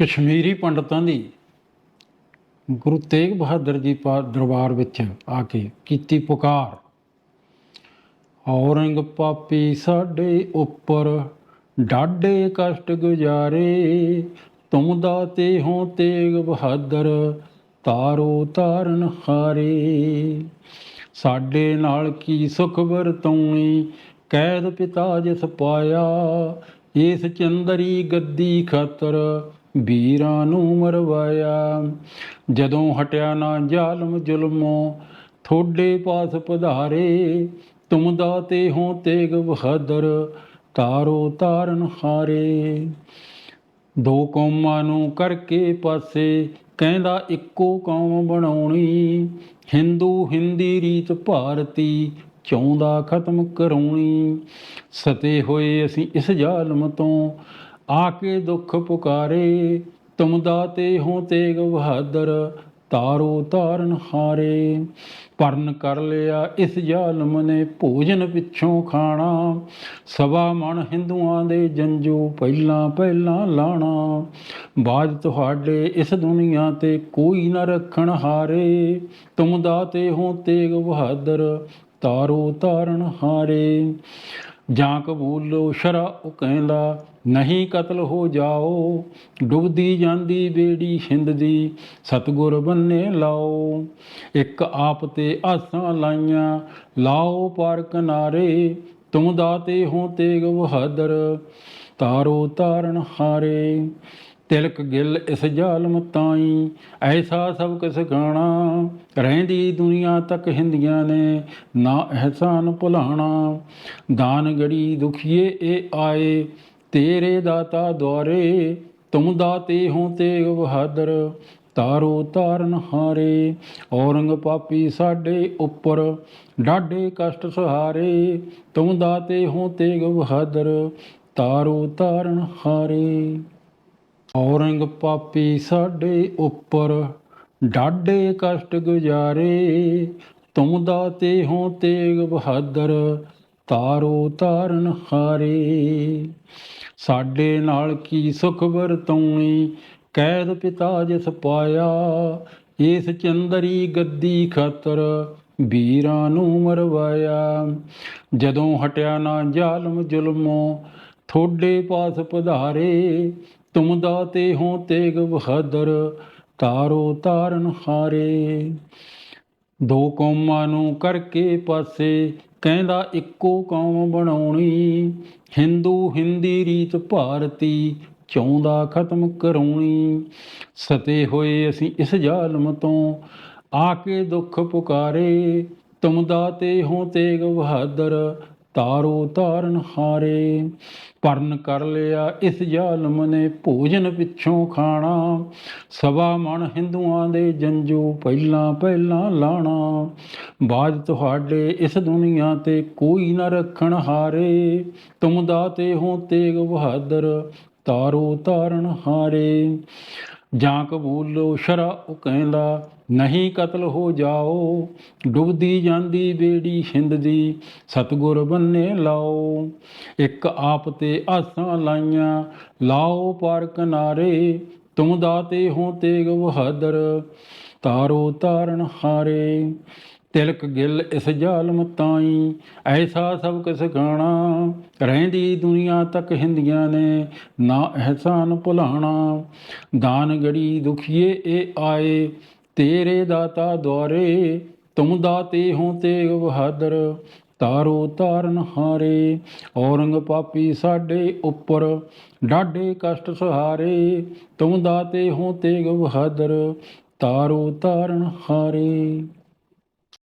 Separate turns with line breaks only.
ਕਸ਼ਮੀਰੀ ਪੰਡਤਾਂ ਦੀ ਗੁਰੂ ਤੇਗ ਬਹਾਦਰ ਜੀ ਪਾ ਦਰਬਾਰ ਵਿੱਚ ਆ ਕੇ ਕੀਤੀ ਪੁਕਾਰ। ਔਰੰਗ ਪਾਪੀ ਸਾਡੇ ਉੱਪਰ ਡਾਢੇ ਕਸ਼ਟ ਗੁਜ਼ਾਰੇ, ਤੁਮ ਦਾਤੇ ਹੋ ਤੇਗ ਬਹਾਦਰ, ਤਾਰੋ ਤਾਰਨ ਹਾਰੇ। ਸਾਡੇ ਨਾਲ ਕੀ ਸੁਖ ਵਰਤੋਣੀ ਕੈਦ ਪਿਤਾ ਜਿਸ ਪਾਇਆ, ਇਸ ਚੰਦਰੀ ਗੱਦੀ ਖਾਤਰ ਵੀਰਾਂ ਨੂੰ ਮਰਵਾਇਆ। ਜਦੋਂ ਹਟਿਆ ਨਾ ਜ਼ਾਲਮ ਜ਼ੁਲਮੋਂ ਥੋੜੇ ਪਾਸ ਪਧਾਰੇ, ਤੁਮ ਦਾਤੇ ਹੋ ਤੇਗ ਬਹਾਦਰ, ਤਾਰੋ ਤਾਰਨ ਹਾਰੇ। ਦੋ ਕੌਮਾਂ ਨੂੰ ਕਰਕੇ ਪਾਸੇ, ਕਹਿੰਦਾ ਇੱਕੋ ਕੌਮ ਬਣਾਉਣੀ। ਹਿੰਦੂ ਹਿੰਦੀ ਰੀਤ ਭਾਰਤੀ ਚਾਹੁੰਦਾ ਖਤਮ ਕਰਾਉਣੀ। ਸਤੇ ਹੋਏ ਅਸੀਂ ਇਸ ਜ਼ਾਲਮ ਤੋਂ ਆ ਕੇ ਦੁੱਖ ਪੁਕਾਰੇ ਤੁਮ ਦਾਤੇ ਹੋ ਤੇਗ ਬਹਾਦਰ, ਤਾਰੋ ਤਾਰਨ ਹਾਰੇ। ਪਰਨ ਕਰ ਲਿਆ ਇਸ ਜ਼ਾਲਮ ਨੇ ਭੋਜਨ ਪਿੱਛੋਂ ਖਾਣਾ, ਸਵਾ ਮਣ ਹਿੰਦੂਆਂ ਦੇ ਜੰਜੂ ਪਹਿਲਾਂ ਪਹਿਲਾਂ ਲਾਣਾ। ਬਾਜ ਤੁਹਾਡੇ ਇਸ ਦੁਨੀਆ ਤੇ ਕੋਈ ਨਾ ਰੱਖਣ ਹਾਰੇ ਤੁਮ ਦਾਤੇ ਹੋ ਤੇਗ ਬਹਾਦਰ, ਤਾਰੋ ਤਾਰਨ ਹਾਰੇ। ਜਾਂ ਕਬੂਲੋ ਸ਼ਰਾ ਉਹ ਕਹਿੰਦਾ ਨਹੀਂ ਕਤਲ ਹੋ ਜਾਓ, ਡੁੱਬਦੀ ਜਾਂਦੀ ਬੇੜੀ ਛਿੰਦ ਦੀ ਸਤਗੁਰ ਬੰਨੇ ਲਾਓ। ਇੱਕ ਆਪ ਤੇ ਆਸਾਂ ਲਾਈਆਂ, ਲਾਓ ਪਰ ਕਿਨਾਰੇ ਤੁਮ ਦਾਤੇ ਹੋ ਤੇਗ ਬਹਾਦਰ, ਤਾਰੋ ਤਾਰਨ ਹਾਰੇ। ਤਿਲਕ ਗਿੱਲ ਇਸ ਜ਼ਾਲਮ ਤਾਈ, ਐਸਾ ਸਬਕ ਗਾਣਾ? ਰਹਿੰਦੀ ਦੁਨੀਆ ਤੱਕ ਹਿੰਦੀਆਂ ਨੇ, ਨਾ ਅਹਿਸਾਨ ਭੁਲਾਣਾ। ਦਾਨ ਗੜੀ ਦੁਖੀਏ ਇਹ ਆਏ, ਤੇਰੇ ਦਾਤਾ ਦੁਆਰੇ, ਤੁਮ ਦਾਤੇ ਹੋ ਤੇਗ ਬਹਾਦਰ, ਤਾਰੋ ਤਾਰਨ ਹਾਰੇ, ਔਰੰਗ ਪਾਪੀ ਸਾਡੇ ਉੱਪਰ, ਡਾਢੇ ਕਸ਼ਟ ਸਹਾਰੇ, ਤੁਮ ਦਾਤੇ ਹੋ ਤੇਗ ਬਹਾਦਰ, ਤਾਰੋ ਤਾਰਨ ਹਾਰੇ। ਔਰੰਗ ਪਾਪੀ ਸਾਡੇ ਉੱਪਰ, ਡਾਢੇ ਕਸ਼ਟ ਗੁਜ਼ਾਰੇ। ਤੁਮ ਦਾਤੇ ਹੋ ਤੇਗ ਬਹਾਦਰ, ਤਾਰੋ ਤਾਰਨ ਹਾਰੇ। ਸਾਡੇ ਨਾਲ ਕੀ ਸੁਖ ਵਰਤੋਣੀ, ਕੈਦ ਪਿਤਾ ਜਿਸ ਪਾਇਆ। ਇਸ ਚੰਦਰੀ ਗੱਦੀ ਖਾਤਰ ਵੀਰਾਂ ਨੂੰ ਮਰਵਾਇਆ। ਜਦੋਂ ਹਟਿਆ ਨਾ ਜ਼ਾਲਮ ਜ਼ੁਲਮੋਂ ਥੋੜੇ ਪਾਸ ਪਧਾਰੇ। ਤੁਮ ਦਾਤੇ ਹੋ ਤੇਗ ਬਹਾਦਰ, ਤਾਰੋ ਤਾਰਨ ਹਾਰੇ। ਦੋ ਕੌਮਾਂ ਨੂੰ ਕਰਕੇ ਪਾਸੇ, ਕਹਿੰਦਾ ਇੱਕੋ ਕੌਮ ਬਣਾਉਣੀ। ਹਿੰਦੂ ਹਿੰਦੀ ਰੀਤ ਭਾਰਤੀ ਚਾਹੁੰਦਾ ਖਤਮ ਕਰਾਉਣੀ। ਸਤੇ ਹੋਏ ਅਸੀਂ ਇਸ ਜ਼ਾਲਮ ਤੋਂ ਆ ਕੇ ਦੁੱਖ ਪੁਕਾਰੇ। ਤੁਮ ਦਾਤੇ ਹੋ ਤੇਗ ਬਹਾਦਰ ਤਾਰੋ ਤਾਰਨ ਹਾਰੇ ਪਰਨ ਕਰ ਲਿਆ ਇਸ ਜ਼ਾਲਮ ਨੇ ਭੋਜਨ ਪਿੱਛੋਂ ਖਾਣਾ। ਸਵਾ ਮਣ ਹਿੰਦੂਆਂ ਦੇ ਜੰਜੂ ਪਹਿਲਾਂ ਪਹਿਲਾਂ ਲਾਣਾ। ਬਾਜ ਤੁਹਾਡੇ ਇਸ ਦੁਨੀਆ ਤੇ ਕੋਈ ਨਾ ਰੱਖਣ ਹਾਰੇ। ਤੁਮ ਦਾਤੇ ਹੋ ਤੇਗ ਬਹਾਦਰ, ਤਾਰੋ ਤਾਰਨ ਹਾਰੇ। ਜਾਂ ਕਬੂਲੋ ਸ਼ਰਾ ਉਹ ਕਹਿੰਦਾ ਨਹੀਂ ਕਤਲ ਹੋ ਜਾਓ, ਡੁੱਬਦੀ ਜਾਂਦੀ ਬੇੜੀ ਛਿੰਦ ਦੀ ਸਤਗੁਰ ਬੰਨੇ ਲਾਓ। ਇੱਕ ਆਪ ਤੇ ਆਸਾਂ ਲਾਈਆਂ, ਲਾਓ ਪਰ ਕਿਨਾਰੇ ਤੁਮ ਦਾਤੇ ਹੋ ਤੇਗ ਬਹਾਦਰ ਤਾਰੋ ਤਾਰਨ ਹਾਰੇ। ਤਿਲਕ ਗਿੱਲ ਇਸ ਜ਼ਾਲਮ ਤਾਈ, ਐਸਾ ਸਬਕ ਗਾਣਾ? ਰਹਿੰਦੀ ਦੁਨੀਆ ਤੱਕ ਹਿੰਦੀਆਂ ਨੇ, ਨਾ ਅਹਿਸਾਨ ਭੁਲਾਣਾ। ਦਾਨ ਗੜੀ ਦੁਖੀਏ ਇਹ ਆਏ, ਤੇਰੇ ਦਾਤਾ ਦੁਆਰੇ, ਤੁਮ ਦਾਤੇ ਹੋ ਤੇਗ ਬਹਾਦਰ, ਤਾਰੋ ਤਾਰਨ ਹਾਰੇ। ਔਰੰਗ ਪਾਪੀ ਸਾਡੇ ਉੱਪਰ, ਡਾਢੇ ਕਸ਼ਟ ਸਹਾਰੇ, ਤੁਮ ਦਾਤੇ ਹੋ ਤੇਗ ਬਹਾਦਰ, ਤਾਰੋ ਤਾਰਨ ਹਾਰੇ।